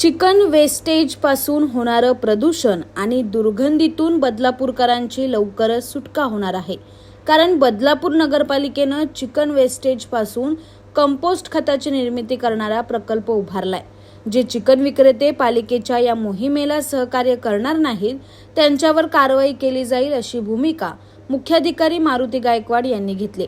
Chicken वेस्टेजपासून होणारं प्रदूषण आणि दुर्गंधीतून बदलापूरकरांची लवकरच सुटका होणार आहे. कारण बदलापूर नगरपालिकेनं चिकन वेस्टेजपासून कंपोस्ट खताची निर्मिती करणारा प्रकल्प उभारलाय. जे चिकन विक्रेते पालिकेच्या या मोहिमेला सहकार्य करणार नाहीत त्यांच्यावर कारवाई केली जाईल अशी भूमिका मुख्याधिकारी मारुती गायकवाड यांनी घेतली.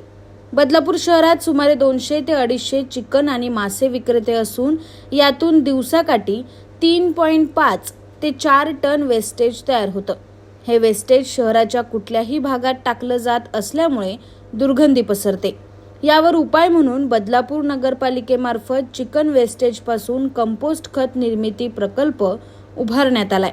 बदलापूर शहरात सुमारे दोनशे ते अडीचशे चिकन आणि मासे विक्रेते असून यातून दिवसाकाठी तीन पॉईंट पाच ते चार टन वेस्टेज तयार होतं. हे वेस्टेज शहराच्या कुठल्याही भागात टाकलं जात असल्यामुळे दुर्गंधी पसरते. यावर उपाय म्हणून बदलापूर नगरपालिकेमार्फत चिकन वेस्टेजपासून कंपोस्ट खत निर्मिती प्रकल्प उभारण्यात आलाय.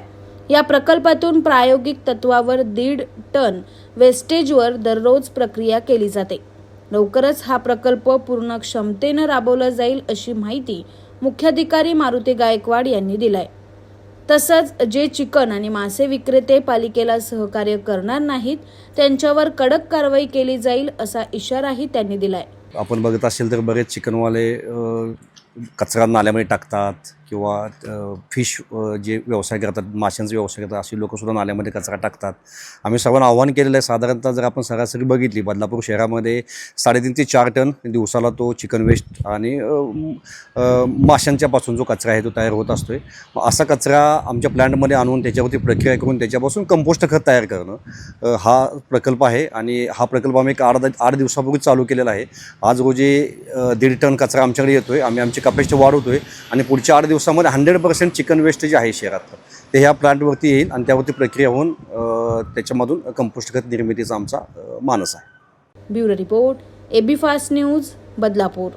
या प्रकल्पातून प्रायोगिक तत्वावर दीड टन वेस्टेजवर दररोज प्रक्रिया केली जाते. लवकरच हा प्रकल्प पूर्ण क्षमतेनं राबवला जाईल अशी माहिती मुख्याधिकारी मारुती गायकवाड यांनी दिलाय. तसंच जे चिकन आणि मासे विक्रेते पालिकेला सहकार्य करणार नाहीत त्यांच्यावर कडक कारवाई केली जाईल असा इशाराही त्यांनी दिलाय. आपण बघत असेल तर बरेच चिकनवाले कचरा नाल्यामध्ये टाकतात किंवा फिश जे व्यवसाय करतात माशांचा व्यवसाय करतात अशी लोकंसुद्धा नाल्यामध्ये कचरा टाकतात. आम्ही सर्वांना आव्हान केलेलं आहे. साधारणतः जर आपण सरासरी बघितली बदलापूर शहरामध्ये साडेतीन ते चार टन दिवसाला तो चिकन वेस्ट आणि माशांच्यापासून जो कचरा आहे तो तयार होत असतो आहे मग असा कचरा आमच्या प्लॅन्टमध्ये आणून त्याच्यावरती प्रक्रिया करून त्याच्यापासून कंपोस्ट खत तयार करणं हा प्रकल्प आहे. आणि हा प्रकल्प आम्ही एक आठ आठ दिवसापूर्वी चालू केलेला आहे. आज रोजी दीड टन कचरा आमच्याकडे येतो आहे आम्ही आमची कपॅसिटी वाढवतो आहे आणि पुढच्या आठ दिवसामध्ये हंड्रेड पर्सेंट चिकन वेस्ट जे आहे शहरात ते ह्या प्लांटवरती येईल आणि त्यावरती प्रक्रिया होऊन त्याच्यामधून कंपोस्ट खत निर्मितीचा आमचा मानस आहे. Bureau report AB fast news Badlapur.